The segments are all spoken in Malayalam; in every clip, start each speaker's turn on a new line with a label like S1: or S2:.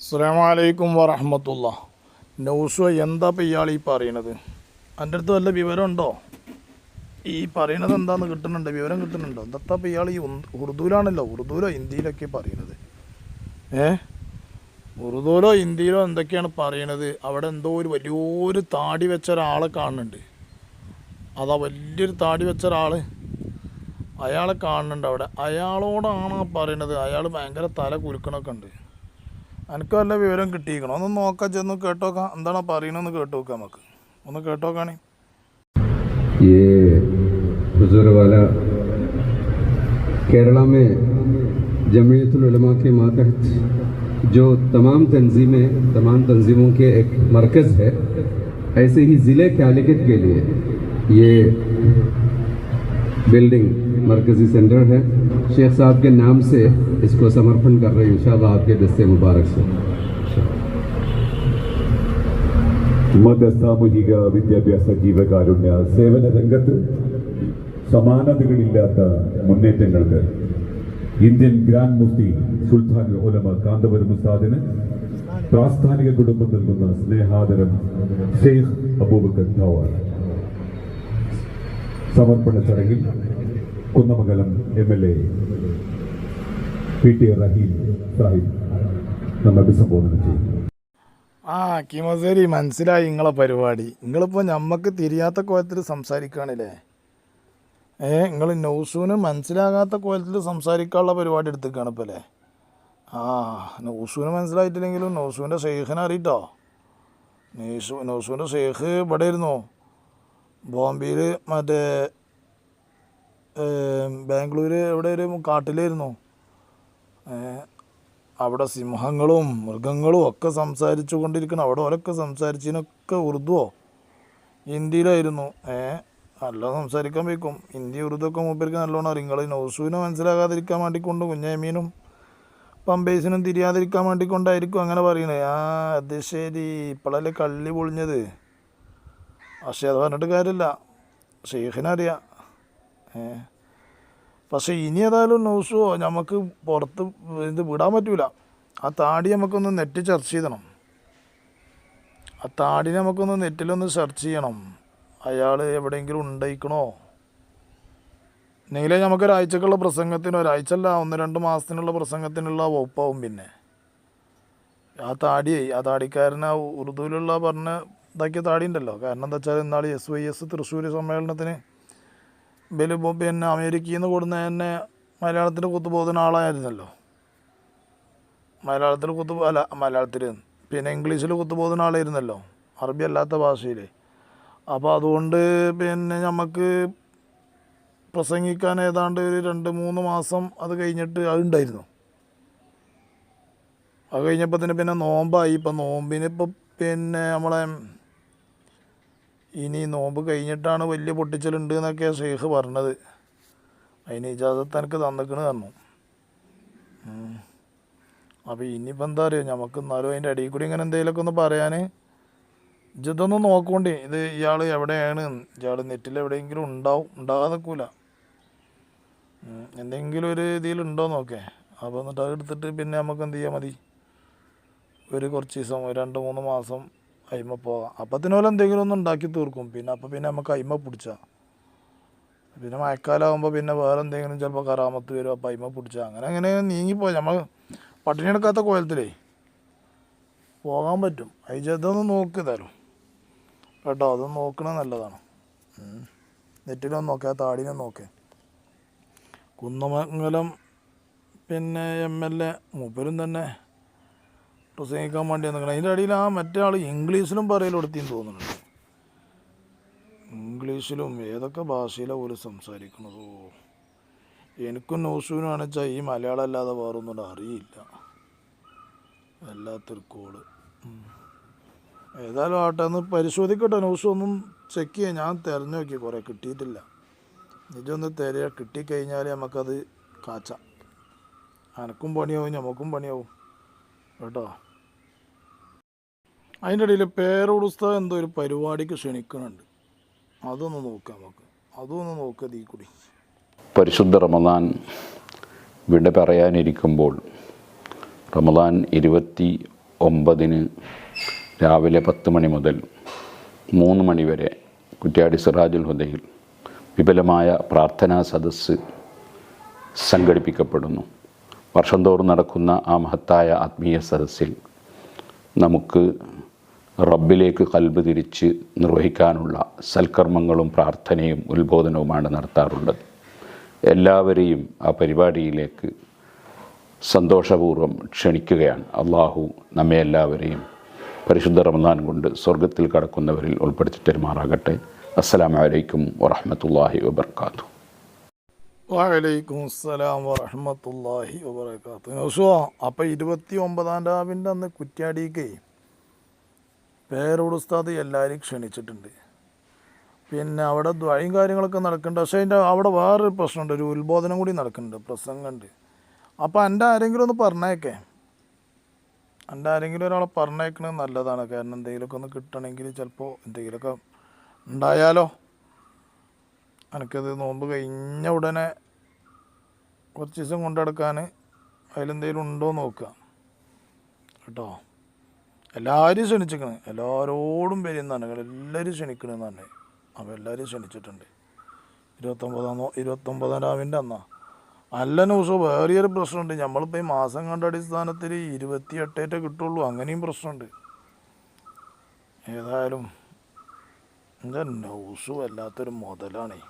S1: അസ്സലാമലൈക്കും വറഹമത്തുള്ള. നൗസു എന്താ ഇപ്പം ഇയാൾ ഈ പറയണത്? എന്റെ അടുത്ത് വല്ല വിവരം ഉണ്ടോ ഈ പറയണത് എന്താന്ന് കിട്ടുന്നുണ്ട്? വിവരം കിട്ടുന്നുണ്ടോ? എന്താ ഇപ്പം ഇയാൾ ഈ ഉറുദുവിലാണല്ലോ ഉറുദുവിലോ ഹിന്ദിയിലൊക്കെ പറയണത്. ഏ? ഉറുദുവിലോ ഹിന്ദിയിലോ എന്തൊക്കെയാണ് പറയണത്? അവിടെ എന്തോ ഒരു വലിയൊരു താടി വെച്ച ഒരാളെ കാണുന്നുണ്ട്. അതാ വലിയൊരു താടി വെച്ച ഒരാൾ അയാളെ കാണുന്നുണ്ട് അവിടെ. അയാളോടാണ് പറയണത്? അയാൾ ഭയങ്കര തല കുലുക്കണൊക്കെ ഉണ്ട്. എനിക്ക് വല്ല വിവരം കിട്ടിയിരിക്കണം ഒന്ന് നോക്കാം ചെന്ന് കേട്ടോക്കാം എന്താണ് പറയണമെന്ന് കേട്ട് നോക്കാം നമുക്ക് ഒന്ന് കേട്ടോക്കാണേ
S2: ये हुजूर वाला केरला में जमीयतुल उलमा के मातहत जो तमाम तंजीमें तमाम तंजीमों के एक मरकज़ है ऐसे ही ज़िले क्यालिकत के लिए ये बिल्डिंग मरकज़ी सेंटर है शेख साहब के नाम से इसको समर्पण कर रहे हैं इंशाल्लाह आपके दस्ते मुबारक से
S3: മത സാമൂഹിക വിദ്യാഭ്യാസ ജീവകാരുണ്യ സേവന രംഗത്ത് സമാനതകളില്ലാത്ത മുന്നേറ്റങ്ങൾക്ക് ഇന്ത്യൻ ഗ്രാൻഡ് മുഫ്തി സുൽത്താൻ ഉലമ കാന്തപുരം ഉസ്താദിന് പ്രാസ്ഥാനിക കുടുംബം നൽകുന്ന സ്നേഹാദരം ഷെയ്ഖ് അബൂബക്കർ ധവാൻ സമർപ്പണ ചടങ്ങിൽ Kunnamangalam M L A P T Rahim Sahib നമ്മൾ അഭിസംബോധന ചെയ്യും.
S1: ആ കിമസേരി മനസ്സിലായി നിങ്ങളെ പരിപാടി. നിങ്ങളിപ്പോൾ നമുക്ക് തിരിയാത്ത കോലത്തിൽ സംസാരിക്കുകയാണല്ലേ ഏ നിങ്ങൾ നൗസൂന് മനസ്സിലാകാത്ത കോലത്തിൽ സംസാരിക്കാനുള്ള പരിപാടി എടുത്തേക്കാണ് ഇപ്പോൾ അല്ലേ? ആ നൗസൂന് മനസ്സിലായിട്ടില്ലെങ്കിലും നൗസൂന്റെ ഷെയ്ഖിനെ അറിയിട്ടോ? നൗസു നൗസൂന്റെ ഷെയ്ഖ് ഇവിടെ ഇരുന്നു ബോംബെയിൽ മറ്റേ ബാംഗ്ലൂർ എവിടെ ഒരു കാട്ടിലായിരുന്നു. അവിടെ സിംഹങ്ങളും മൃഗങ്ങളും ഒക്കെ സംസാരിച്ചു കൊണ്ടിരിക്കണം അവിടെ ഓരൊക്കെ സംസാരിച്ചതിനൊക്കെ ഉറുദുവോ? ഹിന്ദിയിലായിരുന്നു. ഏ നല്ല സംസാരിക്കാൻ വയ്ക്കും. ഹിന്ദി ഉറുദു ഒക്കെ മൂപ്പർക്ക് നല്ലോണം അറിയും. നിങ്ങൾ നൗസുവിനെ മനസ്സിലാകാതിരിക്കാൻ വേണ്ടിക്കൊണ്ട് കുഞ്ഞേമീനും പമ്പേസിനും തിരിയാതിരിക്കാൻ വേണ്ടിക്കൊണ്ടായിരിക്കും അങ്ങനെ പറയണേ. ആ അത് ശരി. ഇപ്പോഴല്ലേ കള്ളി പൊളിഞ്ഞത്? പക്ഷേ അത് പറഞ്ഞിട്ട് കാര്യമില്ല. ഷെയ്ഖിനറിയാം. പക്ഷേ ഇനി ഏതായാലും ന്യൂസോ നമുക്ക് പുറത്ത് ഇത് വിടാൻ പറ്റൂല. ആ താടി നമുക്കൊന്ന് നെറ്റ് സെർച്ച് ചെയ്യണം ആ താടി നമുക്കൊന്ന് നെറ്റിലൊന്ന് സെർച്ച് ചെയ്യണം. അയാൾ എവിടെയെങ്കിലും ഉണ്ടായിക്കണോ? എന്നെങ്കിലേ നമുക്കൊരാഴ്ചക്കുള്ള പ്രസംഗത്തിന് ഒരാഴ്ച അല്ല ഒന്ന് രണ്ട് മാസത്തിനുള്ള പ്രസംഗത്തിനുള്ള വകുപ്പാവും പിന്നെ. ആ താടിയേ ആ താടിക്കാരൻ ആ ഉറുദുവിലുള്ള പറഞ്ഞ ഇതാക്കിയ താടി ഉണ്ടല്ലോ കാരണം എന്താ വെച്ചാൽ ഇന്നാൾ എസ് വൈ എസ് തൃശ്ശൂർ സമ്മേളനത്തിന് ബലു പിന്നെ അമേരിക്കയിൽ നിന്ന് കൊടുന്ന തന്നെ മലയാളത്തിൽ കുത്തുപോകുന്ന ആളായിരുന്നല്ലോ. മലയാളത്തിൽ കുത്തു അല്ല മലയാളത്തിൽ പിന്നെ ഇംഗ്ലീഷിൽ കുത്തുപോകുന്ന ആളായിരുന്നല്ലോ. അറബി അല്ലാത്ത ഭാഷയിൽ അപ്പോൾ അതുകൊണ്ട് പിന്നെ നമുക്ക് പ്രസംഗിക്കാൻ ഏതാണ്ട് ഒരു രണ്ട് മൂന്ന് മാസം അത് കഴിഞ്ഞിട്ട് അതുണ്ടായിരുന്നു അത് കഴിഞ്ഞപ്പോൾ തന്നെ പിന്നെ നോമ്പായി. ഇപ്പം നോമ്പിന് ഇപ്പം പിന്നെ നമ്മളെ ഇനി നോമ്പ് കഴിഞ്ഞിട്ടാണ് വലിയ പൊട്ടിച്ചലുണ്ട് എന്നൊക്കെ ഷെയ്ഖ് പറഞ്ഞത്. അതിന് ഇജാസത്ത് എനിക്ക് തന്നിക്കണ് തന്നു അപ്പോൾ ഇനിയിപ്പോൾ എന്താ അറിയുക നമുക്ക് എന്നാലും അതിന്റെ അടിയിൽ കൂടി ഇങ്ങനെ എന്തെങ്കിലുമൊക്കെ ഒന്ന് പറയാൻ ഇതൊന്ന് നോക്കോണ്ടി. ഇത് ഇയാൾ എവിടെയാണ്? ഇയാൾ നെറ്റിൽ എവിടെയെങ്കിലും ഉണ്ടാവും. ഉണ്ടാകാതെ നിൽക്കൂല എന്തെങ്കിലും ഒരു ഇതിലുണ്ടോ നോക്കേ. അപ്പോൾ എന്നിട്ട് അതെടുത്തിട്ട് പിന്നെ നമുക്ക് എന്ത് ചെയ്യാൻ മതി? ഒരു കുറച്ച് ദിവസം രണ്ട് മൂന്ന് മാസം അയിമ പോകാം അപ്പത്തിനോലെ എന്തെങ്കിലും ഒന്ന് ഉണ്ടാക്കി തീർക്കും. പിന്നെ അപ്പം പിന്നെ നമുക്ക് അയിമ പിടിച്ച. പിന്നെ മഴക്കാലമാകുമ്പോൾ പിന്നെ വേറെ എന്തെങ്കിലും ചിലപ്പോൾ കറാമത്ത് വരും. അപ്പം അയിമ പിടിച്ച. അങ്ങനെ അങ്ങനെ നീങ്ങിപ്പോയി നമ്മൾ പട്ടിണി എടുക്കാത്ത കോലത്തിലേ പോകാൻ പറ്റും. അയച്ചതൊന്ന് നോക്കി തരും കേട്ടോ അതൊന്ന് നോക്കണത് നല്ലതാണ്. നെറ്റിനൊന്ന് നോക്കുക താടിനൊന്ന് നോക്കേ. കുന്നമംഗലം പിന്നെ എം എൽ എ മൂപ്പരും തന്നെ പ്രസംഗിക്കാൻ വേണ്ടി നിൽക്കണം അതിന്റെ ഇടയിൽ ആ മറ്റേ ആൾ ഇംഗ്ലീഷിലും പറയൽ കൊടുത്തിന്ന് തോന്നുന്നുണ്ട്. ഇംഗ്ലീഷിലും ഏതൊക്കെ ഭാഷയിലാണ് പോലും സംസാരിക്കണതോ? എനിക്കും ന്യൂസിനും ആണെച്ചാൽ ഈ മലയാളം അല്ലാതെ വേറൊന്നും അറിയില്ല. വല്ലാത്തൊരു കോൾ. ഏതായാലും ആട്ടെ ഒന്ന് പരിശോധിക്കട്ടെ. ന്യൂസ് ഒന്നും ചെക്ക് ചെയ്യാം. ഞാൻ തിരഞ്ഞു നോക്കി കുറേ കിട്ടിയിട്ടില്ല. ഇതൊന്ന് തിരയ. കിട്ടിക്കഴിഞ്ഞാൽ നമുക്കത് കാച്ചാം. അനക്കും പണിയാവും നമുക്കും പണിയാവും. കേട്ടോ? അതിന്റെ ഇടയിൽ പേരോടുസ്ത എന്തോ ഒരു പരിപാടിക്ക് ക്ഷണിക്കുന്നുണ്ട്. അതൊന്ന് നോക്കാം നമുക്ക്. അതൊന്ന് നോക്കാം തീ കൂടി.
S4: പരിശുദ്ധ റമദാൻ വിട പറയാനിരിക്കുമ്പോൾ റമദാൻ ഇരുപത്തി ഒമ്പതിന് രാവിലെ പത്ത് മണി മുതൽ മൂന്ന് മണി വരെ കുറ്റ്യാടി സിറാജുൽ ഹുദയിൽ വിപുലമായ പ്രാർത്ഥനാ സദസ്സ് സംഘടിപ്പിക്കപ്പെടുന്നു. വർഷം തോറും നടക്കുന്ന ആ മഹത്തായ ആത്മീയ സദസ്സിൽ നമുക്ക് റബ്ബിലേക്ക് കൽബ് തിരിച്ച് നിർവഹിക്കാനുള്ള സൽക്കർമ്മങ്ങളും പ്രാർത്ഥനയും ഉത്ബോധനവുമാണ് നടത്താറുള്ളത്. എല്ലാവരെയും ആ പരിപാടിയിലേക്ക് സന്തോഷപൂർവം ക്ഷണിക്കുകയാണ്. അള്ളാഹു നമ്മെ എല്ലാവരെയും പരിശുദ്ധ റമദാൻ കൊണ്ട് സ്വർഗത്തിൽ കടക്കുന്നവരിൽ ഉൾപ്പെടുത്തി തരുമാറാകട്ടെ. അസ്സലാമു അലൈക്കും വറഹ്മത്തുള്ളാഹി വബർക്കാത്തു.
S1: വലൈക്കും അസ്സലാം വറഹമത്തല്ലാഹി വബർക്കാത്തു. അപ്പോൾ അപ്പം ഇരുപത്തി ഒമ്പതാം രാവിന്റെ അന്ന് കുറ്റ്യാടിക്കേ പേരോട് ഉസ്താദ് എല്ലാവരെയും ക്ഷണിച്ചിട്ടുണ്ട്. പിന്നെ അവിടെ ദ്വയും കാര്യങ്ങളൊക്കെ നടക്കുന്നുണ്ട്. പക്ഷേ അതിന്റെ അവിടെ വേറൊരു പ്രശ്നമുണ്ട്. ഒരു ഉത്ബോധനം കൂടി നടക്കുന്നുണ്ട്. പ്രസംഗമുണ്ട് അപ്പോൾ എന്റെ ആരെങ്കിലും ഒന്ന് പറഞ്ഞേക്കേ. എന്റെ ആരെങ്കിലും ഒരാളെ പറഞ്ഞേക്കണത് നല്ലതാണ്. കാരണം എന്തെങ്കിലുമൊക്കെ ഒന്ന് കിട്ടണമെങ്കിൽ ചിലപ്പോൾ എന്തെങ്കിലുമൊക്കെ ഉണ്ടായാലോ? എനിക്കത് നോമ്പ് കഴിഞ്ഞ ഉടനെ കുറച്ച് ദിവസം കൊണ്ടെടുക്കാൻ അതിലെന്തെങ്കിലും ഉണ്ടോ നോക്കുക. കേട്ടോ? എല്ലാവരും ക്ഷണിച്ചിരിക്കുന്നത് എല്ലാവരോടും വരുന്നതാണ് എല്ലാവരും ക്ഷണിക്കണമെന്നാണ് അപ്പോൾ എല്ലാവരും ക്ഷണിച്ചിട്ടുണ്ട്. ഇരുപത്തൊമ്പതാം ഇരുപത്തൊമ്പതാം രാവിന്റെ അന്നാ. അല്ല ന്യൂസ് വേറെയൊരു പ്രശ്നമുണ്ട്. നമ്മളിപ്പോൾ ഈ മാസം കണ്ട അടിസ്ഥാനത്തിൽ ഇരുപത്തി എട്ടേറ്റേ കിട്ടുള്ളൂ. അങ്ങനെയും പ്രശ്നമുണ്ട്. ഏതായാലും എന്റെ ന്യൂസ് വല്ലാത്തൊരു മുതലാണേ.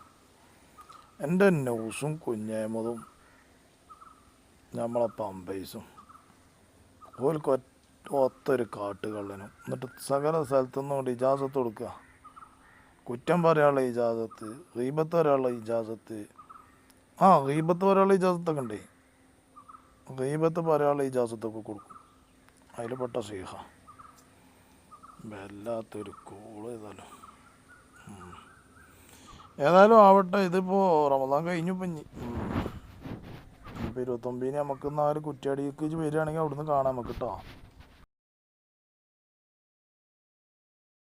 S1: എന്റെ ന്യൂസും കുഞ്ഞേമതും നമ്മളെ പമ്പൈസും ഓൽക്ക് ഒറ്റ ഒത്തൊരു കാട്ടുകള്ളനും. എന്നിട്ട് സകല സ്ഥലത്തുനിന്നും കൊണ്ട് ഇജാസത്ത് കൊടുക്കുക. കുറ്റം പറയാനുള്ള ഇജാസത്ത് റീബത്ത് വരാനുള്ള ഇജാസത്ത്. ആ റീബത്ത് പറയാനുള്ള ഇജാസത്തൊക്കെ ഉണ്ടേ. റീബത്ത് പറയാനുള്ള ഇജാസത്തൊക്കെ കൊടുക്കും. അതിൽ പെട്ട സീഹ വല്ലാത്തൊരു കൂൾ ഏതായാലും. ഏതായാലും ആവട്ടെ ഇതിപ്പോൾ റമദാൻ കഴിഞ്ഞു ഇപ്പം ഇനി. ഇപ്പോൾ ഇരുപത്തൊമ്പതിന് നമുക്ക് നാല് കുറ്റിയാടിക്ക് വരികയാണെങ്കിൽ അവിടുന്ന് കാണാം നമുക്ക് കേട്ടോ